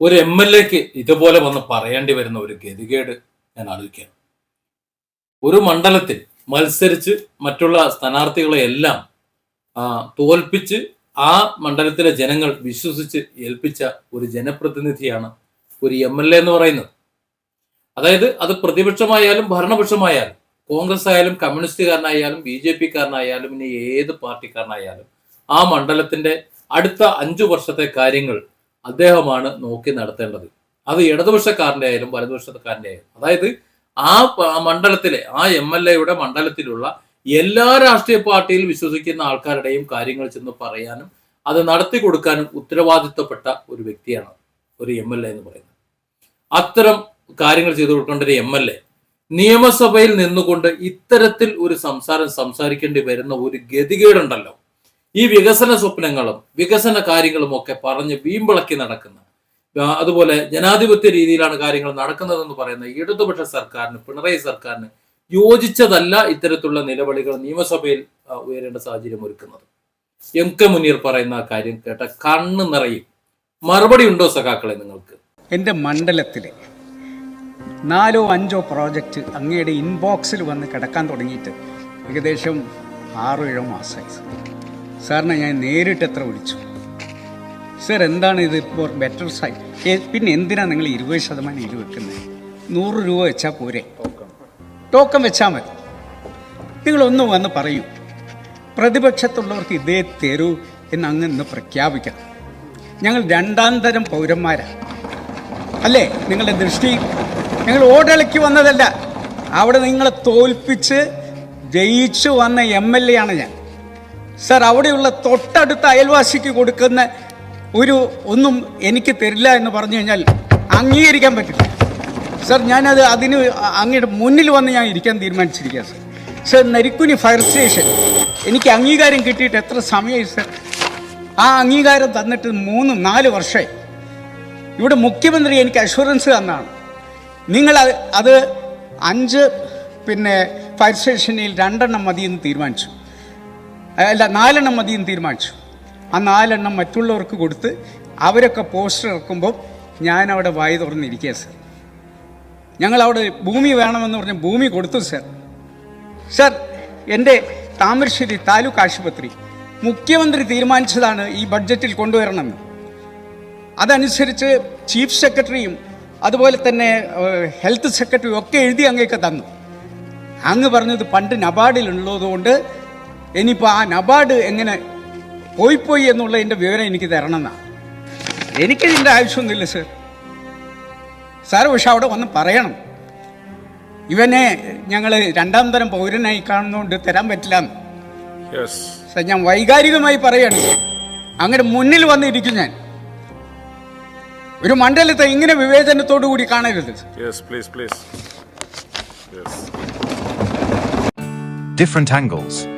ഒരു M L എക്ക് ഇതുപോലെ വന്ന് പറയേണ്ടി വരുന്ന ഒരു ഗതികേട് ഞാൻ ആലോചിക്കുകയാണ്. ഒരു മണ്ഡലത്തിൽ മത്സരിച്ച് മറ്റുള്ള സ്ഥാനാർത്ഥികളെ എല്ലാം തോൽപ്പിച്ച് ആ മണ്ഡലത്തിലെ ജനങ്ങൾ വിശ്വസിച്ച് ഏൽപ്പിച്ച ഒരു ജനപ്രതിനിധിയാണ് ഒരു എം എൽ എ എന്ന് പറയുന്നത്. അതായത് അത് പ്രതിപക്ഷമായാലും ഭരണപക്ഷമായാലും കോൺഗ്രസ് ആയാലും കമ്മ്യൂണിസ്റ്റുകാരനായാലും ബി ജെ പിക്കാരനായാലും ഇനി ഏത് പാർട്ടിക്കാരനായാലും ആ മണ്ഡലത്തിന്റെ അടുത്ത അഞ്ചു വർഷത്തെ കാര്യങ്ങൾ അദ്ദേഹമാണ് നോക്കി നടത്തേണ്ടത്. അത് ഇടതുപക്ഷക്കാരന്റെ ആയാലും വലതുപക്ഷക്കാരന്റെ ആയാലും. അതായത് ആ മണ്ഡലത്തിലെ ആ എം എൽ എയുടെ മണ്ഡലത്തിലുള്ള എല്ലാ രാഷ്ട്രീയ പാർട്ടിയിൽ വിശ്വസിക്കുന്ന ആൾക്കാരുടെയും കാര്യങ്ങൾ ചെന്ന് പറയാനും അത് നടത്തി കൊടുക്കാനും ഉത്തരവാദിത്വപ്പെട്ട ഒരു വ്യക്തിയാണ് ഒരു എം എൽ എ എന്ന് പറയുന്നത്. അത്തരം കാര്യങ്ങൾ ചെയ്തു കൊടുക്കേണ്ട ഒരു എം എൽ എ നിയമസഭയിൽ നിന്നുകൊണ്ട് ഇത്തരത്തിൽ ഒരു സംസാരം സംസാരിക്കേണ്ടി വരുന്ന ഒരു ഗതികേടുണ്ടല്ലോ. ഈ വികസന സ്വപ്നങ്ങളും വികസന കാര്യങ്ങളും ഒക്കെ പറഞ്ഞ് വീമ്പിളക്കി നടക്കുന്ന. അതുപോലെ ജനാധിപത്യ രീതിയിലാണ് കാര്യങ്ങൾ നടക്കുന്നതെന്ന് പറയുന്ന ഇടതുപക്ഷ സർക്കാരിന് പിണറായി സർക്കാരിന് യോജിച്ചതല്ല ഇത്തരത്തിലുള്ള നിലവിളികൾ നിയമസഭയിൽ ഉയരേണ്ട സാഹചര്യം ഒരുക്കുന്നത്. എം കെ മുനീർ പറയുന്ന കാര്യം കേട്ട കണ്ണ് നിറയും. മറുപടി ഉണ്ടോ സഖാക്കളെ നിങ്ങൾക്ക്? എന്റെ മണ്ഡലത്തിലെ നാലോ അഞ്ചോ പ്രോജക്റ്റ് അങ്ങയുടെ ഇൻബോക്സിൽ വന്ന് കിടക്കാൻ തുടങ്ങിയിട്ട് ഏകദേശം ആറോ ഏഴോ മാസമായി. സാറിനെ ഞാൻ നേരിട്ട് എത്ര വിളിച്ചു? സർ എന്താണ് ഇത് ഫോർ ബെറ്റർ സൈഡ് പിന്നെ എന്തിനാണ് നിങ്ങൾ ഇരുപത് ശതമാനം ഇത് വെക്കുന്നത്? നൂറ് രൂപ വെച്ചാൽ പോരെ? ടോക്കൺ വെച്ചാൽ മതി. നിങ്ങളൊന്ന് വന്ന് പറയൂ. പ്രതിപക്ഷത്തുള്ളവർക്ക് ഇതേ തരൂ എന്ന് അങ്ങ് ഇന്ന് പ്രഖ്യാപിക്കണം. ഞങ്ങൾ രണ്ടാം തരം പൗരന്മാരാണ് അല്ലേ? നിങ്ങളുടെ ദൃഷ്ടി? നിങ്ങൾ ഓടളിക്ക് വന്നതല്ല. അവിടെ നിങ്ങളെ തോൽപ്പിച്ച് ജയിച്ചു വന്ന എം എൽ എ ആണ് ഞാൻ. സർ അവിടെയുള്ള തൊട്ടടുത്ത അയൽവാസിക്ക് കൊടുക്കുന്ന ഒരു ഒന്നും എനിക്ക് തരില്ല എന്ന് പറഞ്ഞു കഴിഞ്ഞാൽ അംഗീകരിക്കാൻ പറ്റില്ല. സർ ഞാനത് അതിന് അങ്ങയുടെ മുന്നിൽ വന്ന് ഞാൻ ഇരിക്കാൻ തീരുമാനിച്ചിരിക്കുക sir. Sir Narikkuni fire station. എനിക്ക് അംഗീകാരം കിട്ടിയിട്ട് എത്ര സമയമായി സർ? ആ അംഗീകാരം തന്നിട്ട് മൂന്ന് നാല് വർഷമായി. ഇവിടെ മുഖ്യമന്ത്രി എനിക്ക് അഷുറൻസ് തന്നാണ്. നിങ്ങൾ അത് അഞ്ച് പിന്നെ ഫയർ സ്റ്റേഷനിൽ രണ്ടെണ്ണം മതിയെന്ന് തീരുമാനിച്ചു. അല്ല നാലെണ്ണം മതിയെന്ന് തീരുമാനിച്ചു. ആ നാലെണ്ണം മറ്റുള്ളവർക്ക് കൊടുത്ത് അവരൊക്കെ പോസ്റ്റർ ഇറക്കുമ്പോൾ ഞാൻ അവിടെ വായി തുറന്നിരിക്കുക സർ. ഞങ്ങൾ അവിടെ ഭൂമി വേണമെന്ന് പറഞ്ഞ് ഭൂമി കൊടുത്തു സർ. സർ എന്റെ താമരശ്ശേരി താലൂക്ക് ആശുപത്രി മുഖ്യമന്ത്രി തീരുമാനിച്ചതാണ് ഈ ബഡ്ജറ്റിൽ കൊണ്ടുവരണമെന്ന്. അതനുസരിച്ച് ചീഫ് സെക്രട്ടറിയും അതുപോലെ തന്നെ ഹെൽത്ത് സെക്രട്ടറിയും ഒക്കെ എഴുതി അങ്ങേക്ക് തന്നു. അങ്ങ് പറഞ്ഞത് പണ്ട് നബാർഡിലുള്ളതുകൊണ്ട് ഇനിയിപ്പോൾ ആ നബാർഡ് എങ്ങനെ പോയി പോയി എന്നുള്ളതിന്റെ വിവരം എനിക്ക് തരണം എന്നാണ് എനിക്കിതിന്റെ ആവശ്യമൊന്നുമില്ല സർ. സാർ പക്ഷെ അവിടെ വന്ന് പറയണം. ഇവനെ ഞങ്ങൾ രണ്ടാം തരം പൗരനായി കാണുന്നതുകൊണ്ട് തരാൻ പറ്റില്ല. സാർ ഞാൻ വൈകാരികമായി പറയാണ്. അങ്ങനെ മുന്നിൽ വന്നിരിക്കും ഞാൻ. ഒരു മണ്ഡലത്തെ ഇങ്ങനെ വിവേചനത്തോടു കൂടി കാണരുത് different angles.